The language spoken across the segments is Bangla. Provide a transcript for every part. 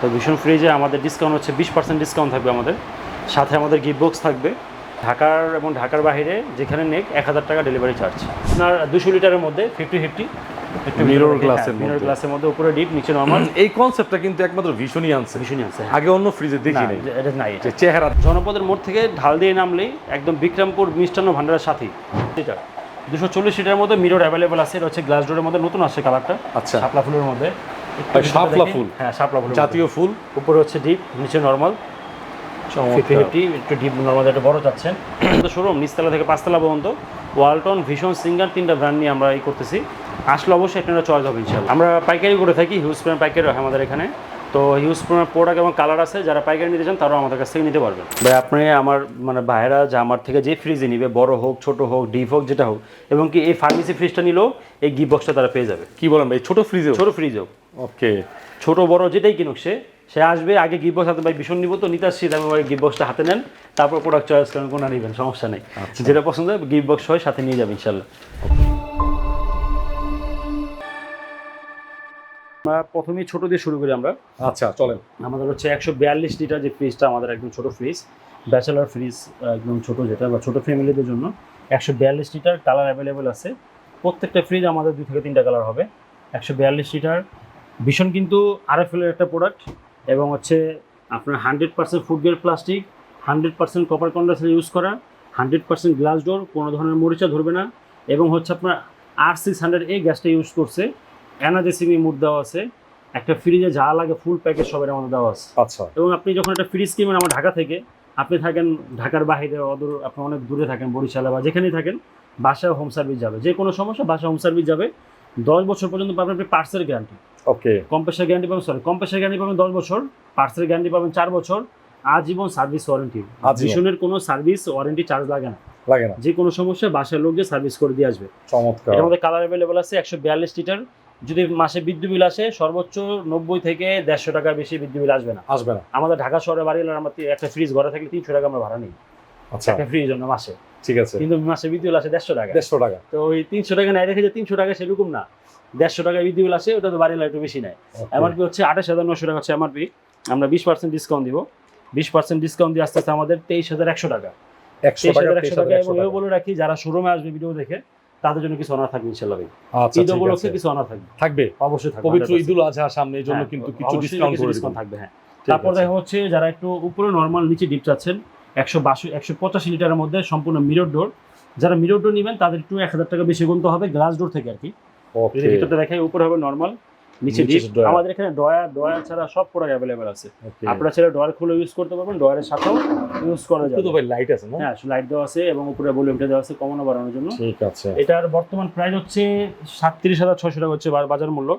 তো ভীষণ ফ্রিজে আমাদের ডিসকাউন্ট হচ্ছে বিশ পার্সেন্ট ডিসকাউন্ট থাকবে আমাদের। সাথে আমাদের গিফট বক্স থাকবে। ঢাকার এবং ঢাকার বাইরে যেখানে নেক এক হাজার টাকা ডেলিভারি চার্জ আপনার দুশো লিটারের মধ্যে ফিফটি ফিফটি মিরর গ্লাসের মধ্যে। উপরে ডিপ নিচে নর্মাল এই কনসেপ্টটা কিন্তু একমাত্র ভীষণই আনছে ভীষণই আছে আগে অন্য ফ্রিজে দেখি নাই এটা নাই চেহারা। জনপদের মোড় থেকে ঢাল দিয়ে নামলেই একদম বিক্রমপুর মিষ্টান্ন ভান্ডারের সাথেই। দুশো চল্লিশ লিটারের মধ্যে মিরর অ্যাভেলেবল আছে এটা হচ্ছে গ্লাস ডোরের মধ্যে নতুন আসছে কালারটা আচ্ছা। শাপলা ফুলের মধ্যে। শাপলা ফুল? হ্যাঁ শাপলা ফুল জাতীয় ফুল। উপরে হচ্ছে ডিপ নিচে নর্মাল। ফিফটি ফিফটি একটু ডিপ নর্মাল একটু বড় চাচ্ছেন। শোরুম নিচতলা থেকে পাঁচতলা পর্যন্ত ওয়ালটন ভীষণ সিঙ্গার তিনটা ব্র্যান্ড নিয়ে আমরা এই করতেছি। আসলে অবশ্যই আপনারা চয়েস হবে ইনশাল্লাহ আমরা পাইকারি করে থাকি হিউজ প্রিমিয়াম পাইকারি হয় আমাদের এখানে। তো হিউজ প্রিমিয়াম প্রোডাক্ট এবং কালার আছে যারা পাইকারি নিতে চান তারাও আমাদের কাছ থেকে নিতে পারবেন। ভাই আপনি আমার মানে ভাইয়েরা যে আমার থেকে যে ফ্রিজে নিবে বড় হোক ছোট হোক ডিপ হোক যেটা হোক এবং কি এই ফার্মেসি ফ্রিজটা নিলেও এই গিফট বক্সটা তারা পেয়ে যাবে। কি বলেন ভাই ছোট ফ্রিজে ছোট ফ্রিজ হোক ওকে। ছোট বড় যেটাই কিনুক সে সে আসবে আগে গিফট বক্স হাতে ভাই ভীষণ নিব তো নিতে আসছি তারপর ভাই গিফট বক্সটা হাতে নেন তারপর প্রোডাক্ট চয়েস করেন কোনটা নেবেন সমস্যা নেই। যেটা পছন্দ হয় গিফট বক্স হয় সাথে নিয়ে যাবে ইনশাল্লাহ। আমরা প্রথমেই ছোট দিয়ে শুরু করি আমরা। আচ্ছা চলেন। আমাদের হচ্ছে একশো বিয়াল্লিশ লিটার যে ফ্রিজটা আমাদের একদম ছোট ফ্রিজ ব্যাচেলার ফ্রিজ একদম ছোট যেটা বা ছোট ফ্যামিলিদের জন্য একশো বিয়াল্লিশ লিটার কালার অ্যাভেলেবেল আছে। প্রত্যেকটা ফ্রিজ আমাদের দুই থেকে তিনটা কালার হবে। একশো বিয়াল্লিশ লিটার ভীষণ কিন্তু আরএফএলের একটা প্রোডাক্ট এবং হচ্ছে আপনার hundred percent food grade plastic hundred percent copper condenser use করা হান্ড্রেড পার্সেন্ট গ্লাস ডোর কোনো ধরনের মরিচা ধরবে না এবং হচ্ছে আপনার আর সিক্স হান্ড্রেড এই গ্যাসটা ইউজ করছে এনার্জেসিমি মুড দেওয়া আছে একটা ফ্রিজে যা লাগে ফুল প্যাকেজ সবের আমাদের দেওয়া আছে। আচ্ছা। এবং আপনি যখন একটা ফ্রিজ কিনবেন আমার ঢাকা থেকে আপনি থাকেন ঢাকার বাইরে অদূর আপনি অনেক দূরে থাকেন বরিশালে বা যেখানেই থাকেন বাসায় হোম সার্ভিস যাবে। যে কোনো সমস্যা বাসায় হোম সার্ভিস যাবে। দশ বছর পর্যন্ত পাবেন আপনি parcel guarantee okay compressor guarantee পাবেন সরি কম্প্রেসার গ্যারান্টি পাবেন দশ বছর পার্সেল গ্যারান্টি পাবেন চার বছর আজীবন সার্ভিস ওয়ারেন্টি। ভীষণের কোনো সার্ভিস ওয়ারেন্টি চার্জ লাগে না। লাগে না। যে কোনো সমস্যা বাসার লোক যে সার্ভিস করে দিয়ে আসবে। চমৎকার। এটার মধ্যে কালার অ্যাভেলেবল আছে একশো বিয়াল্লিশ লিটার যদি মাসে বিদ্যুৎ বিল আসে সর্বোচ্চ নব্বই থেকে দেড়শো টাকা বেশি বিদ্যুৎ বিল আসবে না। আসবে না। আমাদের ঢাকা শহরে বাড়ি হলে আমরা একটা ফ্রিজ ঘরে থাকলে তিনশো টাকা আমরা ভাড়া নিই। আচ্ছা। একটা ফ্রিজ জন্য মাসে। ঠিক আছে। কিন্তু মাসে বিদ্যুৎ বিল আসে দেড়শো টাকা। দেড়শো টাকা। তো ওই তিনশো টাকা নেয় রেখে যে তিনশো টাকা সেরকম না। দেড়শো টাকা বিদ্যুৎ বিল আসে ওটা তো বাড়ি একটু বেশি নেয় এমআরপি হচ্ছে আঠাশ হাজার নশো টাকা হচ্ছে এমআরপি আমরা বিশ পার্সেন্ট ডিসকাউন্ট দিব। বিশ পার্সেন্ট ডিসকাউন্ট দিয়ে আস্তে আস্তে আমাদের তেইশ হাজার একশো টাকা। একশো তেইশ হাজার একশো টাকা এবং এও বলে রাখি যারা শোরুমে আসবে ভিডিও দেখে তাদের জন্য কিছু অনার থাকবে ইনশাল্লাহ ভাই। আচ্ছা ঈদ উপলক্ষে কিছু অনার থাকবে। থাকবে অবশ্যই থাকবে পবিত্র 100% ঈদুল আজহা সামনে এই জন্য হ্যাঁ, কিন্তু কিছু ডিসকাউন্ট করে ডিসকাউন্ট থাকবে হ্যাঁ। তারপর দেখা হচ্ছে যারা একটু উপরে নর্মাল নিচে ডিপ চাচ্ছেন একশো বাষো একশো পঁচাশি লিটারের মধ্যে সম্পূর্ণ মিরর ডোর যারা মিরর ডোর নেবেন তাদের একটু এক হাজার টাকা বেশি গুনতে হবে গ্লাস ডোর থেকে আর কি। যদি ভিতরটা দেখাই উপরে হবে নর্মাল নিচে ডিপ আমাদের এখানে ডয়ার ডয়ার ছাড়া সব প্রোডাক্ট অ্যাভেলেবেল আছে। আপনারা ছেলে ডয়ার খুলে ইউজ করতে পারবেন ডয়ারের সাথেও ইউজ করা তো ভাই লাইট আছে না? হ্যাঁ লাইট দেওয়া আছে এবং উপরে ভলিউমটা দেওয়া আছে কমানো বাড়ানোর জন্য। ঠিক আছে। এটার বর্তমান প্রাইস হচ্ছে সাতত্রিশ হাজার ছশো টাকা হচ্ছে বাজার মূল্য।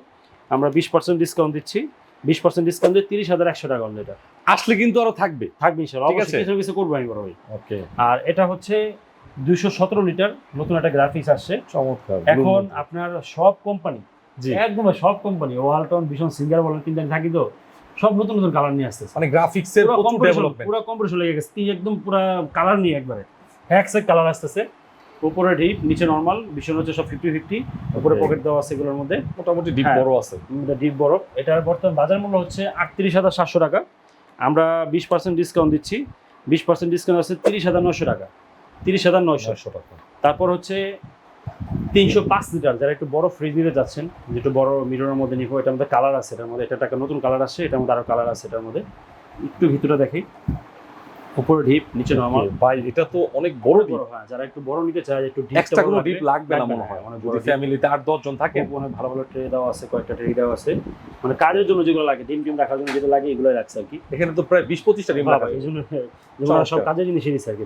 আমরা বিশ পার্সেন্ট ডিসকাউন্ট দিচ্ছি। বিশ পার্সেন্ট ডিসকাউন্ট দিয়ে তিরিশ হাজার একশো টাকা এটা। আসলে কিন্তু আরও থাকবে। থাকবে ইনশাল্লাহ। অবশ্যই কিছু কিছু করব আমি বড় ভাই। ওকে আর এটা হচ্ছে দুইশো সতেরো লিটার নতুন একটা গ্রাফিক্স আসছে। চমৎকার এখন আপনার সব কোম্পানি একদম সব কোম্পানি ওয়ালটন ভীষণ সিঙ্গার বলেন তিনটা থাকি তো সব নতুন নতুন কালার নিয়ে আসতেছে। মানে গ্রাফিক্স এর পুরো ডেভেলপমেন্ট পুরো কম্পিটিশন লেগে গেছে তিন একদম পুরো কালার নিয়ে একবারে। এক সেট কালার আসতেছে উপরে ডিপ নিচে নর্মাল ভীষণ হচ্ছে সব ফিফটি ফিফটি উপরে পকেট দেওয়া আছে এগুলোর মধ্যে। মোটামুটি ডিপ হ্যাঁ। বড় আছে। ডিপ বরফ এটার বর্তমান বাজার মূল্য হচ্ছে আটত্রিশ হাজার সাতশো টাকা। আমরা বিশ পার্সেন্ট ডিসকাউন্ট দিচ্ছি। বিশ পার্সেন্ট ডিসকাউন্ট আছে তিরিশ হাজার নশো টাকা। তিরিশ হাজার নয়শো। টাকা। তারপর হচ্ছে তিনশো পাঁচ লিটার যারা একটু বড় ফ্রিজ নিতে যাচ্ছেন যেটা বড় মিররের মধ্যে নিবো এটার মধ্যে কালার আছে এটার মধ্যে এটা একটা নতুন কালার আসছে এটার মধ্যে আরও কালার আছে এটার মধ্যে একটু ভিতরে দেখি। উপরে ডিপ নিচে নর্মাল ভাই এটা তো অনেক বড় ডিপ হ্যাঁ যারা একটু বড় নিতে চায় একটু ডিপ এক্সট্রা কোনো ডিপ লাগবে না মনে হয়। অনেক যদি ফ্যামিলিতে আট দশ জন থাকে। অনেক ভালো ভালো ট্রে দেওয়া আছে কয়েকটা ট্রে দেওয়া আছে। মানে কাজের জন্য যেগুলো লাগে ডিম টিম রাখার জন্য যেগুলো লাগে এগুলোই রাখছে আর কি। এখানে তো প্রায় বিশ পঁচিশটা ডিম রাখা এই জন্য সব কাজের জিনিসই নিচ্ছে আর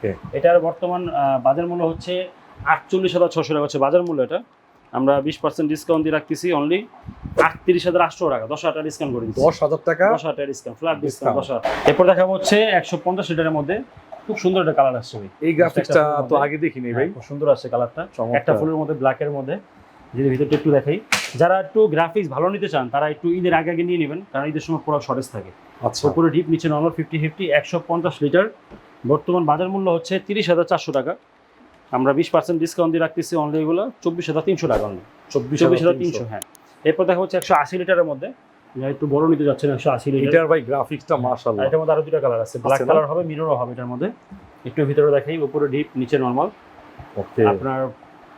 কি এটার বর্তমান বাজার মূল্য হচ্ছে আটচল্লিশ হাজার ছশো টাকা হচ্ছে বাজার মূল্য এটা। আমরা বিশ পার্সেন্ট ডিসকাউন্ট দিয়ে রাখতেছি অনলি আটত্রিশ হাজার আটশো টাকা দশ হাজার ডিসকাউন্ট করে দিচ্ছি। দশ হাজার টাকা? দশ হাজার ডিসকাউন্ট ফ্ল্যাট ডিসকাউন্ট দশ হাজার। এরপর দেখাবো হচ্ছে একশো পঞ্চাশ লিটারের মধ্যে খুব সুন্দর একটা কালার আসছে ভাই। এই গ্রাফিক্সটা তো আগে দেখিনি ভাই। হ্যাঁ, খুব সুন্দর আসছে কালারটা একটা ফুলের মধ্যে ব্ল্যাকের মধ্যে। যদি ভিতরটা একটু দেখাই। যারা একটু গ্রাফিক্স ভালো নিতে চান তারা একটু ঈদের আগে আগে নিয়ে নেবেন কারণ ঈদের সময় পুরো শর্টেজ থাকে। আচ্ছা। উপরে ডিপ নিচে নর্মাল ফিফটি ফিফটি একশো পঞ্চাশ লিটার। বর্তমান বাজার মূল্য হচ্ছে তিরিশ হাজার চারশো টাকা। আমরা বিশ পার্সেন্ট ডিসকাউন্ট দিয়ে রাখতেছি অনলি এগুলো চব্বিশ হাজার তিনশো টাকা অনলি চব্বিশ হাজার তিনশো হ্যাঁ। এরপর দেখা হচ্ছে একশো আশি লিটারের মধ্যে। একটু বড় নিতে যাচ্ছেন একশো আশি লিটার। এটার ভাই গ্রাফিক্সটা মাশাআল্লাহ। এটার মধ্যে আরও দুটা কালার আছে ব্ল্যাক কালার হবে মিররও হবে এটার মধ্যে। একটু ভিতরে দেখাই উপরে ডিপ নিচে নর্মাল আপনার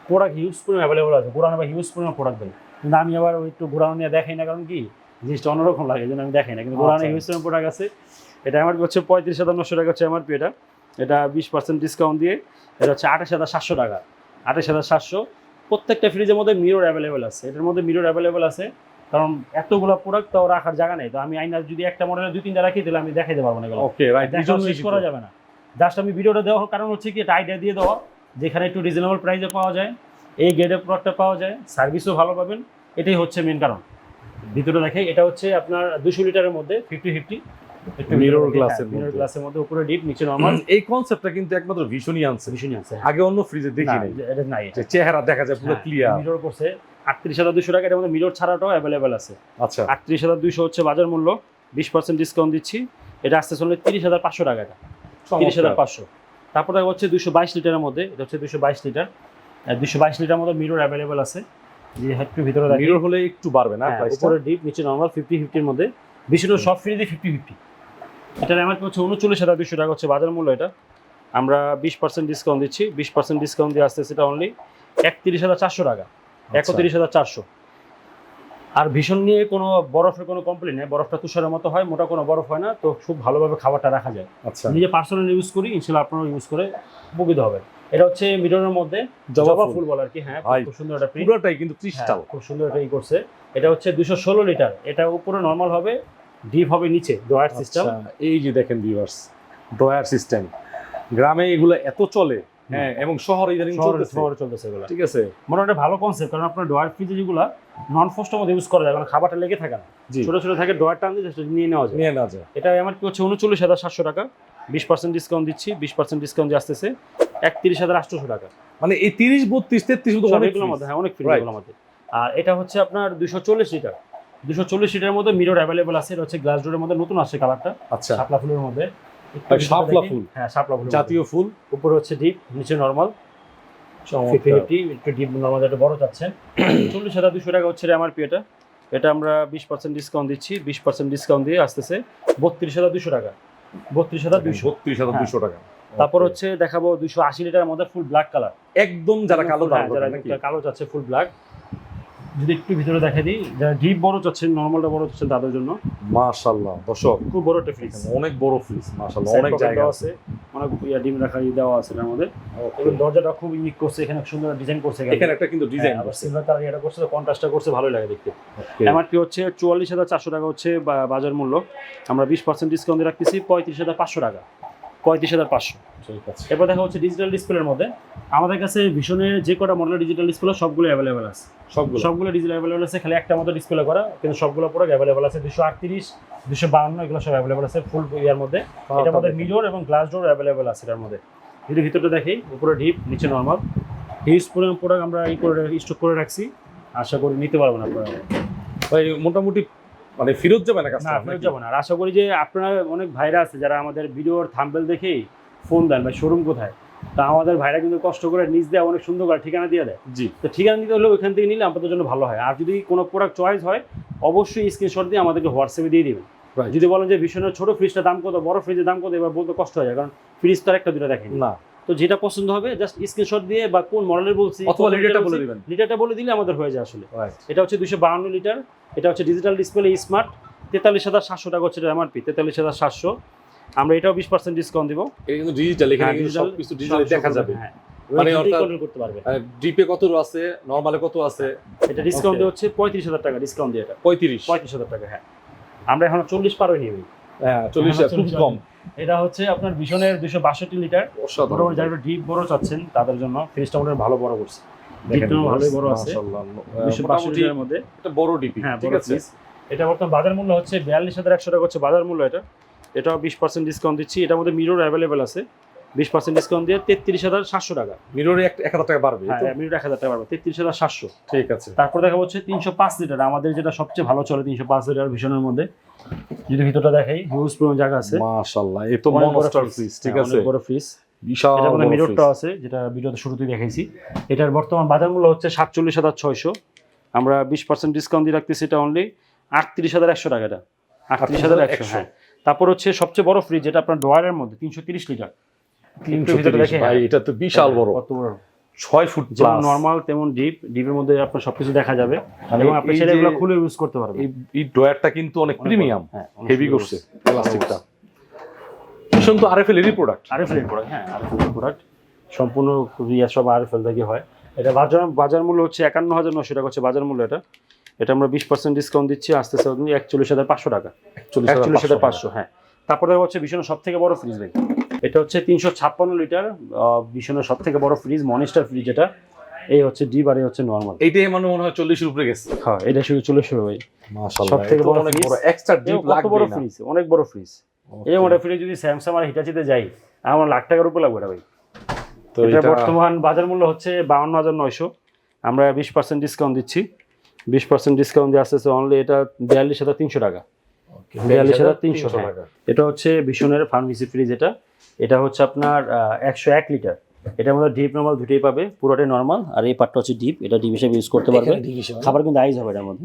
প্রোডাক্ট ইউজ করে অ্যাভেলেবল আছে ঘোরানো বা ইউজ করে প্রোডাক্ট দেয়। কিন্তু আমি আবার ওই একটু ঘোরানো নিয়ে দেখাই না কারণ কি? জিনিসটা অন্যরকম লাগে জন্য আমি দেখাই না। কিন্তু ঘোরানো। ইউজ করে প্রোডাক্ট আছে। এটা আমার হচ্ছে পঁয়ত্রিশ হাজার নশো টাকা হচ্ছে এমআরপি এটা। এটা বিশ পার্সেন্ট ডিসকাউন্ট দিয়ে এটা হচ্ছে আঠাশ হাজার সাতশো টাকা। আঠাশ হাজার সাতশো। প্রত্যেকটা ফ্রিজের মধ্যে মিরর অ্যাভেলেবেল আছে। এটার মধ্যে মিরর অ্যাভেলেবেল আছে। কারণ এতগুলো প্রোডাক্ট তাও রাখার জায়গা নেই। তো আমি আইনার যদি একটা মডেলের দুই তিনটা রাখি তাহলে আমি দেখাইতে পারব না ওকে রাইট শেষ করা যাবে না। জাস্ট আমি ভিডিওটা দেওয়ার কারণ হচ্ছে কি এটা আইডিয়া দিয়ে দেওয়া যেখানে একটু রিজনেবল প্রাইসে পাওয়া যায় এই গ্রেডের প্রোডাক্টটা পাওয়া যায় সার্ভিসও ভালো পাবেন। এটাই হচ্ছে মেন কারণ। ভিতরে দেখে এটা হচ্ছে আপনার দুশো লিটারের মধ্যে ফিফটি ফিফটি Glass এর মিরর গ্লাসের মধ্যে উপরে ডিপ নিচে নর্মাল এই কনসেপ্টটা কিন্তু একমাত্র ভীষণই আনছে ভীষণই আছে। আগে অন্য ফ্রিজে দেখি নাই। এটা নাই। যে চেহারা দেখা যায় পুরো ক্লিয়ার মিরর করছে আটত্রিশ হাজার দুশো টাকা। এর মধ্যে মিরর ছাড়াটাও অ্যাভেলেবেল আছে। আচ্ছা। আটত্রিশ হাজার দুশো হচ্ছে বাজার মূল্য। বিশ পার্সেন্ট ডিসকাউন্ট দিচ্ছি। এটা আসতে চললে তিরিশ হাজার পাঁচশো টাকা এটা। তিরিশ হাজার পাঁচশো। তারপরে হচ্ছে দুশো বাইশ লিটারের মধ্যে। এটা হচ্ছে দুশো বাইশ লিটার। দুশো বাইশ লিটার মধ্যে মিরর অ্যাভেলেবেল আছে। যে একটু ভিতরে। মিরর হলে একটু বাড়বে না হ্যাঁ, উপরে ডিপ নিচে নর্মাল ফিফটি ফিফটির মধ্যে। বেশিরভাগ সব ফ্রিজে ফিফটি ফিফটি এটার এমআরপি হচ্ছে উনচল্লিশ হাজার দুশো টাকা হচ্ছে বাজার মূল্য এটা। আমরা বিশ পার্সেন্ট ডিসকাউন্ট দিচ্ছি বিশ পার্সেন্ট ডিসকাউন্ট দিয়ে আসতে সেটা অনলি একত্রিশ হাজার চারশো টাকা আচ্ছা। একত্রিশ হাজার চারশো। আর ভীষণ নিয়ে কোনো বরফের কোনো কমপ্লেন নেই বরফটা তুষারের মতো হয় মোটা কোনো বরফ হয় না তো খুব ভালোভাবে খাবারটা রাখা যায়। আচ্ছা। নিজে পার্সোনাল ইউজ করি ইনশাল্লাহ আপনারাও ইউজ করে উপকৃত হবে এটা হচ্ছে মিররের মধ্যে জবা ফুল। বলে আর কি হ্যাঁ খুব সুন্দর একটা প্রিন্ট পুরোটাই কিন্তু ক্রিস্টাল হ্যাঁ, খুব সুন্দর একটা ই করছে। এটা হচ্ছে দুশো ষোলো লিটার। এটা উপরে নর্মাল হবে ডিপ হবে নিচে ড্রয়ার সিস্টেম। আচ্ছা, এই যে দেখেন ভিউয়ার্স ড্রয়ার সিস্টেম। গ্রামে এগুলো এত চলে হ্যাঁ এবং শহরে ইদানিং শহরে চলতেছে। এগুলো। ঠিক আছে। মোটামুটি ভালো কনসেপ্ট কারণ আপনার ড্রয়ার ফ্রিজে যেগুলো নন ফোস্টের মধ্যে ইউজ করা যায় কারণ খাবারটা লেগে থাকে না। ছোট ছোট থাকে ড্রয়ার টান দিয়ে নিয়ে নেওয়া যায়। নিয়ে না যায়। এটা আমার কি হচ্ছে উনচল্লিশ হাজার সাতশো টাকা। বিশ পার্সেন্ট ডিসকাউন্ট দিচ্ছি বিশ পার্সেন্ট ডিসকাউন্ট দিয়ে আসতেছে একত্রিশ হাজার আটশোশো টাকা। মানে এই তিরিশ বত্রিশ তেত্রিশ মধ্যে হ্যাঁ অনেক ফ্রিজ মধ্যে। আর এটা হচ্ছে আপনার দুশো চল্লিশ লিটার। দুশো চল্লিশ লিটারের মধ্যে মিরর অ্যাভেলেবল আছে। এটা হচ্ছে গ্লাস ডোরের মধ্যে নতুন আসছে কালারটা আচ্ছা। শাপলা ফুলের মধ্যে। শাপলা ফুল? হ্যাঁ শাপলা ফুল জাতীয় ফুল। উপরে হচ্ছে ডিপ নিচে নর্মাল ফিফটি একটু ডিপ নর্মাল একটু বড় চাচ্ছেন চল্লিশ হাজার দুশো টাকা হচ্ছে এমআরপি এটা এটা আমরা বিশ পার্সেন্ট ডিসকাউন্ট দিচ্ছি। বিশ পার্সেন্ট ডিসকাউন্ট দিয়ে আসতেছে বত্রিশ হাজার দুশো টাকা। বত্রিশ হাজার দুশো বত্রিশ হাজার হ্যাঁ। দুশো টাকা তারপর হচ্ছে দেখাবো দুশো আশি লিটারের মধ্যে ফুল ব্ল্যাক কালার একদম যারা কালো দাম যারা কালো চাচ্ছে ফুল ব্ল্যাক যদি একটু ভিতরে দেখা দিই যারা ডিপ বড় চাচ্ছেন নর্মালটা বড় চাচ্ছেন তাদের জন্য মাশাআল্লাহ দর্শক খুব বড় একটা ফ্রিজ অনেক বড় ফ্রিজ মাশাআল্লাহ অনেক জায়গা আছে। অনেক ইয়া ডিম রাখা দেওয়া আছে মধ্যে এবং দরজাটা খুব ইউনিক করছে এখানে সুন্দর ডিজাইন করছে এখানে একটা কিন্তু ডিজাইন ডিজাইন সিলভার কালার এটা করছে কন্ট্রাস্টটা করছে ভালোই লাগে দেখতে. এমআরপি হচ্ছে চুয়াল্লিশ হাজার চারশো টাকা হচ্ছে বাজার মূল্য। আমরা বিশ পার্সেন্ট ডিসকাউন্ট রাখতেছি পঁয়ত্রিশ হাজার পাঁচশো টাকা। পঁয়ত্রিশ হাজার পাঁচশো। এরপর দেখা হচ্ছে ডিজিটাল ডিসপ্লের মধ্যে। আমাদের কাছে ভীষণের যে কটা মডেলের ডিজিটাল ডিসপ্লে সবগুলো অ্যাভেলেবেল আছে। সবগুলো? সবগুলো ডিজিটাল অ্যাভেলেবেল আছে খালি একটা মতো ডিসপ্লে করা কিন্তু সবগুলো প্রোডাক্ট অ্যাভেলেবেল আছে। দুশো আটত্রিশ দুশো বাহান্ন এগুলো সব অ্যাভেলেবেল আছে ফুল ইয়ার মধ্যে। এটার মধ্যে মিরর এবং গ্লাস ডোর অ্যাভেলেবেল আছে এটার মধ্যে। যদি ভিতরটা দেখি উপরে ডিপ নিচে নর্মাল হিউজ পরিমাণ প্রোডাক্ট আমরা ই করে স্টক করে রাখছি। আশা করি নিতে পারবেন আপনারা। মোটামুটি মানে ফেরত যাবে না না ফেরত যাব না আর আশা করি যে আপনারা অনেক ভাইরা আছে যারা আমাদের ভিডিওর থাম্বেল দেখেই ফোন দেন ভাই শোরুম কোথায়? তা আমাদের ভাইরা কিন্তু কষ্ট করে নিজ দেয় অনেক সুন্দর করে ঠিকানা দিয়ে দেয়। জি। তো ঠিকানা দিতে হলে ওইখান থেকে নিলে আপনাদের জন্য ভালো হয়। আর যদি কোনো প্রোডাক্ট চয়েস হয় অবশ্যই স্ক্রিনশট দিয়ে আমাদেরকে হোয়াটসঅ্যাপে দিয়ে দিবেন. যদি বলেন যে ভীষণ ছোট ফ্রিজটার দাম কত বড় ফ্রিজের দাম কত? এবার বলতে কষ্ট হয়ে যায় কারণ ফ্রিজ তো একটা দুটো দেখেন। না। তো যেটা পছন্দ হবে জাস্ট স্ক্রিনশট দিয়ে বা কোন মডেলের বলছি অথবা লিটারটা বলে দিবেন। লিটারটা বলে দিলে আমাদের হয়ে যায় আসলে। এটা হচ্ছে দুশো বাহান্ন লিটার এটা হচ্ছে ডিজিটাল ডিসপ্লে স্মার্ট তেতাল্লিশ হাজার সাতশো টাকা হচ্ছে এমআরপি তেতাল্লিশ হাজার সাতশো। আমরা এটাও বিশ পার্সেন্ট ডিসকাউন্ট দিব। এটা কিন্তু ডিজিটাল এখানে হ্যাঁ, কিন্তু সবকিছু ডিজিটালে দেখা যাবে। হ্যাঁ। মানে করতে পারবে। ডিপে কত আছে? নরমালে কত আছে? এটা ডিসকাউন্ট Okay. হচ্ছে পঁয়ত্রিশ হাজার টাকা ডিসকাউন্ট দিয়ে এটা। পঁয়ত্রিশ। পঁয়ত্রিশ হাজার টাকা হ্যাঁ। আমরা এখন চল্লিশ পার নিবি হ্যাঁ চল্লিশ হ্যাঁ, খুব কম। এটা হচ্ছে আপনার ভীষণের দুশো বাষট্টি লিটার। মোটামুটি যারা ডিপ বড় চাচ্ছেন তাদের জন্য ফ্রিজটা মোটামুটি ভালো বড় করছে। ভালোই বড় আছে। দুশো বাষট্টি লিটারের মধ্যে। একটা বড় ডিপি হ্যাঁ ঠিক আছে? এটা বর্তমান বাজার মূল্য হচ্ছে বিয়াল্লিশ হাজার একশো টাকা হচ্ছে বাজার মূল্য এটা। এটাও বিশ পার্সেন্ট ডিসকাউন্ট দিচ্ছি। এটার মধ্যে মিরর অ্যাভেলেবেল আছে। বিশ পার্সেন্ট ডিসকাউন্ট দিয়ে তেত্রিশ হাজার সাতশো টাকা। মিররে এক হাজার টাকা বাড়বে হ্যাঁ? মিরর এক হাজার টাকা পারব তেত্রিশ হাজার সাতশো। ঠিক আছে। তারপর দেখা হচ্ছে তিনশো পাঁচ লিটার। আমাদের যেটা সবচেয়ে ভালো চলে তিনশো পাঁচ লিটার ভীষণের মধ্যে। যদি ভিতরটা দেখাই। হিউজ পরিমাণ জায়গা আছে। মাশাআল্লাহ এই তো মনস্টার ফ্রিজ ঠিক হ্যাঁ, আছে? অনেক বড় ফ্রিজ বিশাল বড় মিররটা আছে যেটা ভিডিওতে শুরুতেই দেখাইছি। এটার বর্তমান বাজার মূল্য হচ্ছে সাতচল্লিশ হাজার ছয়শো। আমরা বিশ পার্সেন্ট ডিসকাউন্ট দিয়ে রাখতেছি এটা অনলি আটত্রিশ হাজার একশো টাকা আটত্রিশ হাজার একশো হ্যাঁ। তারপর হচ্ছে সবচেয়ে বড় ফ্রিজ যেটা আপনার ড্রয়ারের মধ্যে তিনশো তিরিশ লিটার। তিনশো ভিতরে তিরিশ দেখে, ভাই হ্যাঁ। এটা তো বিশাল বড়। কত বড়। ছয় ফুট যেমন নর্মাল তেমন ডিপ ডিপের মধ্যে আপনার সবকিছু দেখা যাবে। মানে এবং আপনি সেটা এগুলো খুলে ইউজ করতে পারবেন এই ড্রয়ারটা কিন্তু অনেক প্রিমিয়াম হেভি করছে প্লাস্টিকটা ভীষণ তো আরএফএল এরই প্রোডাক্ট আরএফএল এর প্রোডাক্ট হ্যাঁ আরএফএল এর প্রোডাক্ট সম্পূর্ণ ইয়া সব আরএফএল থেকে হয়। এটা বাজার বাজার মূল্য হচ্ছে একান্ন হাজার নশো টাকা হচ্ছে বাজার মূল্য এটা। এটা আমরা বিশ পার্সেন্ট ডিসকাউন্ট দিচ্ছি আস্তে আস্তে একচল্লিশ হাজার পাঁচশো টাকা। একচল্লিশ হাজার পাঁচশো হ্যাঁ। তারপরে হচ্ছে ভীষণ সব থেকে বড় ফ্রিজ ভাই এটা হচ্ছে তিনশো ছাপ্পান্ন লিটার ভীষণের সব থেকে বড় ফ্রিজ মনিস্টার ফ্রিজ এটা। এই হচ্ছে ডিপ আর এই হচ্ছে নর্মাল এইটাই মানে মনে হয় চল্লিশের উপরে গেছে। হ্যাঁ এটা শুধু চলে শুরু ভাই মাশাআল্লাহ সবথেকে সবথেকে বড় অনেক বড় এক্সট্রা ডিপ কত বড় ফ্রিজ অনেক বড় ফ্রিজ এই মোটা ফ্রিজ যদি স্যামসাং আর হিটাচিতে যাই আমার লাখ টাকার উপর লাগবে এটা ভাই। তো এটা এটা বর্তমান বাজার মূল্য হচ্ছে বাউন্ন হাজার নয়শো। আমরা বিশ পার্সেন্ট ডিসকাউন্ট দিচ্ছি। বিশ পার্সেন্ট ডিসকাউন্ট দিয়ে আসতেছে অনলি এটা বিয়াল্লিশ হাজার তিনশো টাকা। বিয়াল্লিশ হাজার তিনশো টাকা। এটা হচ্ছে ভীষণের ফার্মেসি ফ্রিজ এটা এটা হচ্ছে আপনার একশো এক লিটার এটার মধ্যে ডিপ নর্মাল দুটোই পাবে পুরোটাই নর্মাল আর এই পার্টটা হচ্ছে ডিপ এটা ডিপ হিসেবে ইউজ করতে পারবে। খাবার কিন্তু আইজ হবে এটার মধ্যে।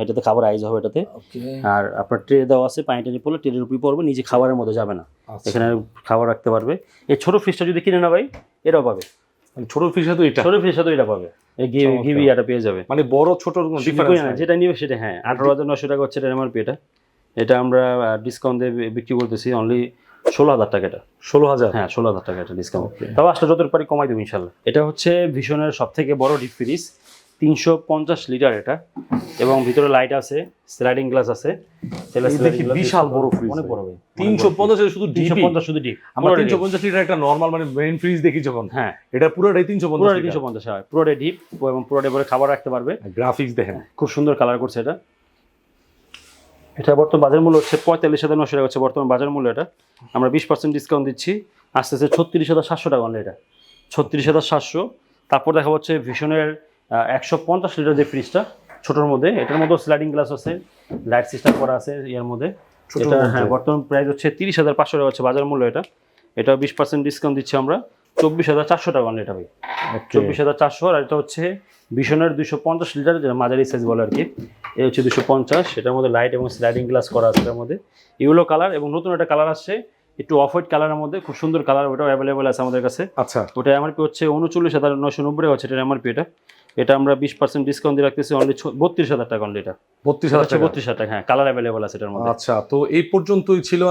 এটাতে? খাবার আইজ হবে এটাতে। আর আপনার ট্রে দেওয়া আছে পানি টানি পড়লে ট্রের উপরে পড়বে নিজে খাবারের মধ্যে যাবে না। আচ্ছা। এখানে খাবার রাখতে পারবে। এই ছোট ফ্রিজটা যদি কিনে না ভাই এটাও পাবে। মানে ছোট ফ্রিজ তো এটা। ছোট ফ্রিজটা তো এটা পাবে। গিভি এটা পেয়ে যাবে। মানে বড় ছোট যেটা নিবে সেটা হ্যাঁ। আঠারো হাজার নশো টাকা হচ্ছে এটা এমআরপি এটা। এটা আমরা ডিসকাউন্ট দিয়ে বিক্রি করতেছি অনলি ষোলো হাজার টাকা এটা। ষোলো হাজার? হ্যাঁ ষোলো হাজার টাকা এটা ডিসকাউন্ট. তাও আসলে যত পারি কমাই দেবো ইনশাল্লাহ। এটা হচ্ছে ভীষণের সব থেকে বড় ডিপ ফ্রিজ তিনশো পঞ্চাশ লিটার এটা। এবং ভিতরে লাইট আছে স্লাইডিং গ্লাস আছে। বিশাল বড় fridge অনেক বড় ভাই। তিনশো পঞ্চাশ শুধু তিনশো পঞ্চাশ শুধু ডিপ আমরা তিনশো পঞ্চাশ লিটার একটা নর্মাল মানে মেইন ফ্রিজ দেখি যখন। হ্যাঁ। এটা পুরোটাই তিনশো পঞ্চাশ তিনশো পঞ্চাশ হয়। পুরোটাই ডিপ এবং পুরোটাই পরে খাবার রাখতে পারবে। গ্রাফিক্স দেখেন। খুব সুন্দর কালার করছে এটা। এটা বর্তমান বাজার মূল্য হচ্ছে পঁয়তাল্লিশ হাজার নশো টাকা হচ্ছে বর্তমান বাজার মূল্য এটা। আমরা বিশ পার্সেন্ট ডিসকাউন্ট দিচ্ছি আস্তে আস্তে ছত্রিশ হাজার সাতশো টাকা অনলি এটা ছত্রিশ হাজার সাতশো তারপর দেখা হচ্ছে ভীষণের একশো পঞ্চাশ লিটার যে ফ্রিজটা ছোটোর মধ্যে এটার মধ্যে স্লাইডিং গ্লাস আছে লাইট সিস্টেম করা আছে এর মধ্যে। এটা হ্যাঁ বর্তমান প্রাইস হচ্ছে তিরিশ হাজার পাঁচশো টাকা হচ্ছে বাজার মূল্য এটা। এটা বিশ পার্সেন্ট ডিসকাউন্ট দিচ্ছি আমরা। চব্বিশ হাজার চারশো টাকা অনলি এটা ভাই। চব্বিশ হাজার চারশো আর এটা হচ্ছে ভীষণের দুশো পঞ্চাশ লিটার যেটা মাঝারি সাইজ বলে আর কি। এই হচ্ছে দুশো পঞ্চাশ এটার মধ্যে লাইট এবং স্লাইডিং গ্লাস করা আছে এটার মধ্যে। ইউলো কালার এবং নতুন একটা কালার আসছে একটু অফ হোয়াইট কালারের মধ্যে খুব সুন্দর কালার ওটাও অ্যাভেলেবেল আছে আমাদের কাছে। আচ্ছা। ওটা এমআরপি হচ্ছে উনচল্লিশ হাজার নশো নব্বই হচ্ছে এটা এমআরপি এটা। এটা আমরা বিশ পার্সেন্ট ডিসকাউন্ট দিয়ে রাখতেছি অনলি বত্রিশ হাজার টাকা অনলি এটা। বত্রিশ হাজার বত্রিশ হাজার টাকা হ্যাঁ কালার অ্যাভেলেবেল আছে এটার মধ্যে। আচ্ছা তো এই পর্যন্তই ছিল